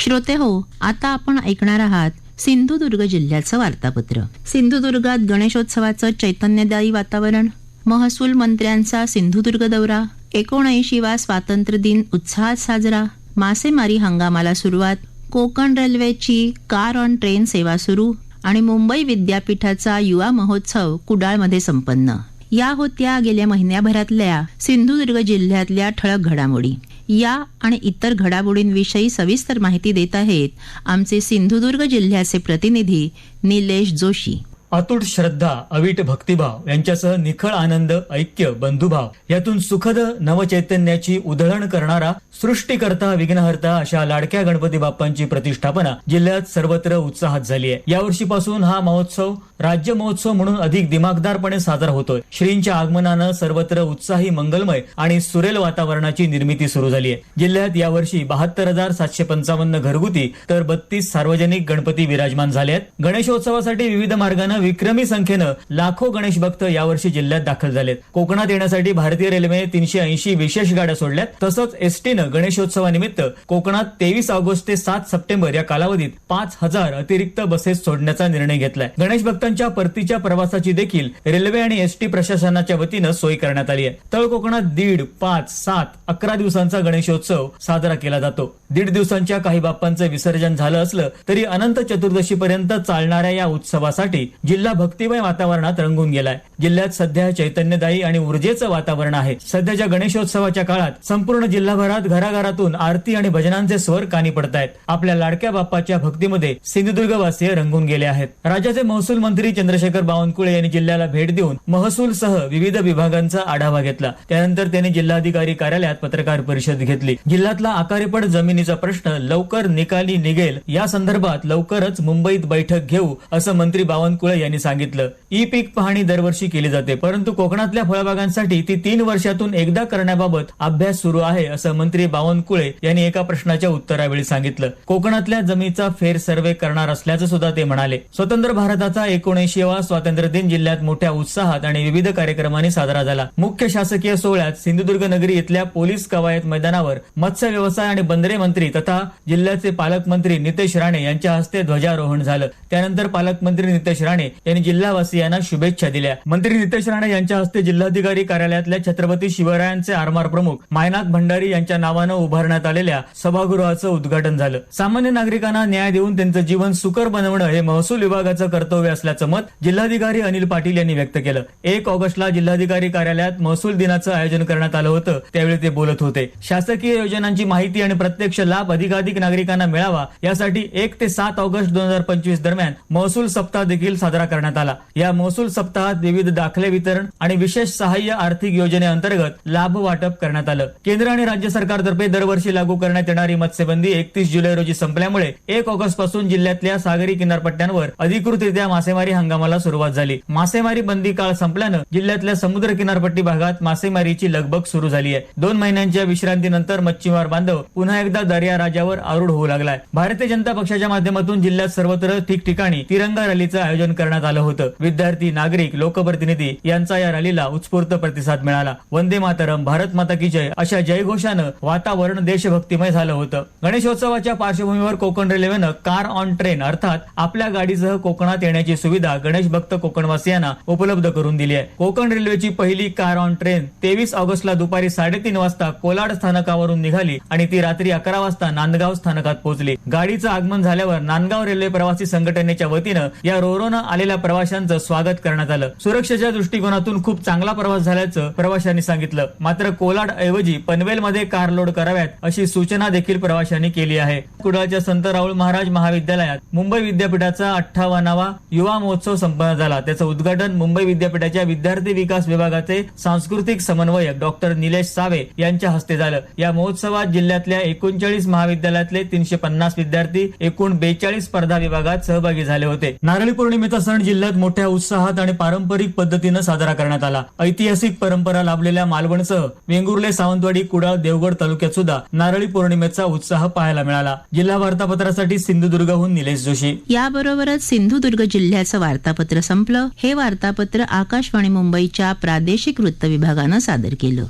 श्रोते हो आता आपण ऐकणार आहात सिंधुदुर्ग जिल्ह्याचं वार्तापत्र. सिंधुदुर्गात गणेशोत्सवाचं चैतन्यदायी वातावरण. महसूल मंत्र्यांचा सिंधुदुर्ग दौरा. एकोणऐंशीवा स्वातंत्र्य दिन उत्साहात साजरा. मासेमारी हंगामाला सुरुवात. कोकण रेल्वेची कार ऑन ट्रेन सेवा सुरू. आणि मुंबई विद्यापीठाचा युवा महोत्सव कुडाळमध्ये संपन्न. या होत्या गेल्या महिन्याभरातल्या सिंधुदुर्ग जिल्ह्यातल्या ठळक घडामोडी. या आणि इतर घडामोडींविषयी सविस्तर माहिती देत आहेत आमचे सिंधुदुर्ग जिल्ह्याचे प्रतिनिधी निलेश जोशी. अतूट श्रद्धा अवीट भक्तिभाव यांच्यासह निखळ आनंद ऐक्य बंधुभाव यातून सुखद नवचैतन्याची उधळण करणारा सृष्टीकर्ता विघ्नहर्ता अशा लाडक्या गणपती बाप्पांची प्रतिष्ठापना जिल्ह्यात सर्वत्र उत्साहात झाली आहे. यावर्षीपासून हा महोत्सव राज्य महोत्सव म्हणून अधिक दिमागदारपणे साजरा होतोय. श्रींच्या आगमनानं सर्वत्र उत्साही मंगलमय आणि सुरेल वातावरणाची निर्मिती सुरू झाली आहे. जिल्ह्यात यावर्षी बहात्तर हजार सातशे पंचावन्न घरगुती तर बत्तीस सार्वजनिक गणपती विराजमान झाले आहेत. गणेशोत्सवासाठी विविध मार्गानं विक्रमी संख्येनं लाखो गणेश भक्त यावर्षी जिल्ह्यात दाखल झालेत. कोकणात येण्यासाठी भारतीय रेल्वेने तीनशे ऐंशी विशेष गाड्या सोडल्यात. तसंच एसटीनं गणेशोत्सवानिमित्त कोकणात तेवीस ऑगस्ट ते सात सप्टेंबर या कालावधीत पाच हजार अतिरिक्त बसेस सोडण्याचा निर्णय घेतलाय. गणेश भक्तांच्या परतीच्या प्रवासाची देखील रेल्वे आणि एसटी प्रशासनाच्या वतीनं सोय करण्यात आली आहे. तळ कोकणात दीड पाच सात अकरा दिवसांचा गणेशोत्सव साजरा केला जातो. दीड दिवसांच्या काही बाप्पांचं विसर्जन झालं असलं तरी अनंत चतुर्दशी पर्यंत चालणाऱ्या या उत्सवासाठी जिल्हा भक्तिमय वातावरणात रंगून गेलाय. जिल्ह्यात सध्या चैतन्यदायी आणि ऊर्जेचं वातावरण आहे. सध्याच्या गणेशोत्सवाच्या काळात संपूर्ण जिल्हाभरात घराघरातून आरती आणि भजनांचे स्वर कानी पडतायत. आपल्या लाडक्या बाप्पाच्या भक्तीमध्ये सिंधुदुर्गवासीय रंगून गेले आहेत. राज्याचे महसूल मंत्री चंद्रशेखर बावनकुळे यांनी जिल्ह्याला भेट देऊन महसूल सह विविध विभागांचा आढावा घेतला. त्यानंतर त्यांनी जिल्हाधिकारी कार्यालयात पत्रकार परिषद घेतली. जिल्ह्यातला आकारीपड जमिनीचा प्रश्न लवकर निकाली निघेल या संदर्भात लवकरच मुंबईत बैठक घेऊ असं मंत्री बावनकुळे यांनी सांगितलं ई पीक पाहणी दरवर्षी केली जाते परंतु कोकणातल्या फळबागांसाठी ती तीन वर्षातून एकदा करण्याबाबत अभ्यास सुरू आहे असं मंत्री बावनकुळे यांनी एका प्रश्नाच्या उत्तरावेळी सांगितलं. कोकणातल्या जमिनीचा फेर सर्वे करणार असल्याचं सुद्धा ते म्हणाले. स्वतंत्र भारताचा एकोणऐंशीवा स्वातंत्र्य दिन जिल्ह्यात मोठ्या उत्साहात आणि विविध कार्यक्रमांनी साजरा झाला. मुख्य शासकीय सोहळ्यात सिंधुदुर्ग नगरी इथल्या पोलीस कवायत मैदानावर मत्स्य व्यवसाय आणि बंदरे मंत्री तथा जिल्ह्याचे पालकमंत्री नितेश राणे यांच्या हस्ते ध्वजारोहण झालं. त्यानंतर पालकमंत्री नितेश राणे यांनी जिल्हावासियांना शुभेच्छा दिल्या. मंत्री नितेश राणे यांच्या हस्ते जिल्हाधिकारी कार्यालयातल्या छत्रपती शिवरायांचे आरमार प्रमुख मायनाथ भंडारी यांच्या नावानं उभारण्यात आलेल्या सभागृहाचं उद्घाटन झालं. सामान्य नागरिकांना न्याय देऊन त्यांचं जीवन सुकर बनवणं हे महसूल विभागाचं कर्तव्य असल्याचं मत जिल्हाधिकारी अनिल पाटील यांनी व्यक्त केलं. एक ऑगस्टला जिल्हाधिकारी कार्यालयात महसूल दिनाचं आयोजन करण्यात आलं होतं त्यावेळी ते बोलत होते. शासकीय योजनांची माहिती आणि प्रत्यक्ष लाभ अधिकाधिक नागरिकांना मिळावा यासाठी एक ते सात ऑगस्ट दोन हजार पंचवीस दरम्यान महसूल सप्ताह देखील साजरा करण्यात आला. या महसूल सप्ताहात विविध दाखले वितरण आणि विशेष सहाय्य आर्थिक योजनेअंतर्गत लाभ वाटप करण्यात आलं. केंद्र आणि राज्य सरकारतर्फे दरवर्षी लागू करण्यात येणारी मत्स्यबंदी एकतीस जुलै रोजी संपल्यामुळे एक ऑगस्टपासून जिल्ह्यातल्या सागरी किनारपट्ट्यांवर अधिकृतरित्या मासेमारी हंगामाला सुरुवात झाली. मासेमारी बंदी काळ संपल्यानं जिल्ह्यातल्या समुद्र किनारपट्टी भागात मासेमारीची लगबग सुरू झाली आहे दोन महिन्यांच्या विश्रांतीनंतर मच्छीमार बांधव पुन्हा एकदा दर्या राजावर आरूढ होऊ लागलाय. भारतीय जनता पक्षाच्या माध्यमातून जिल्ह्यात सर्वत्र ठिकठिकाणी तिरंगा रॅलीचं आयोजन करण्यात आलं होतं. विद्यार्थी नागरिक लोकप्रतिनिधी यांचा या रॅलीला उत्स्फूर्त प्रतिसाद मिळाला. वंदे मातरम भारत माता की जय अशा जयघोषानं वातावरण देशभक्तिमय झालं होतं. गणेशोत्सवाच्या पार्श्वभूमीवर कोकण रेल्वेनं कार ऑन ट्रेन अर्थात आपल्या गाडीसह कोकणात येण्याची सुविधा गणेश भक्त कोकणवासियांना उपलब्ध करून दिली आहे. कोकण रेल्वेची पहिली कार ऑन ट्रेन तेवीस ऑगस्टला दुपारी साडेतीन वाजता कोलाड स्थानकावरून निघाली आणि ती रात्री अकरा वाजता नांदगाव स्थानकात पोहोचली. गाडीचं आगमन झाल्यावर नांदगाव रेल्वे प्रवासी संघटनेच्या वतीनं या रोरोनं आलेल्या प्रवाशांचं स्वागत करण्यात आलं. सुरक्षेच्या दृष्टिकोनातून खूप चांगला प्रवास झाल्याचं प्रवाशांनी सांगितलं. मात्र कोलाड ऐवजी पनवेलमध्ये कार लोड कराव्यात अशी सूचना देखील प्रवाशांनी केली आहे. कुडाळच्या संत राहुल महाराज महाविद्यालयात मुंबई विद्यापीठाचा अठ्ठावन्नावा युवा महोत्सव संपन्न झाला. त्याचं उद्घाटन मुंबई विद्यापीठाच्या विद्यार्थी विकास विभागाचे सांस्कृतिक समन्वयक डॉक्टर निलेश सावे यांच्या हस्ते झालं. या महोत्सवात जिल्ह्यातल्या एकोणचाळीस महाविद्यालयातले तीनशे पन्नास विद्यार्थी एकूण बेचाळीस स्पर्धा विभागात सहभागी झाले होते. नारळी पौर्णिमेचा सण जिल्ह्यात मोठ्या उत्साहात आणि पारंपरिक पद्धतीनं साजरा करण्यात आला. ऐतिहासिक परंपरा लाभलेल्या मालवणसह वेंगुर्ले सावंतवाडी कुडाळ देवगड तालुक्यात सुद्धा नारळी पौर्णिमेचा उत्साह पाहायला मिळाला. जिल्हा वार्तापत्रासाठी सिंधुदुर्गहून निलेश जोशी. याबरोबरच सिंधुदुर्ग जिल्ह्याचं वार्तापत्र संपलं. हे वार्तापत्र आकाशवाणी मुंबईच्या प्रादेशिक वृत्त विभागानं सादर केलं.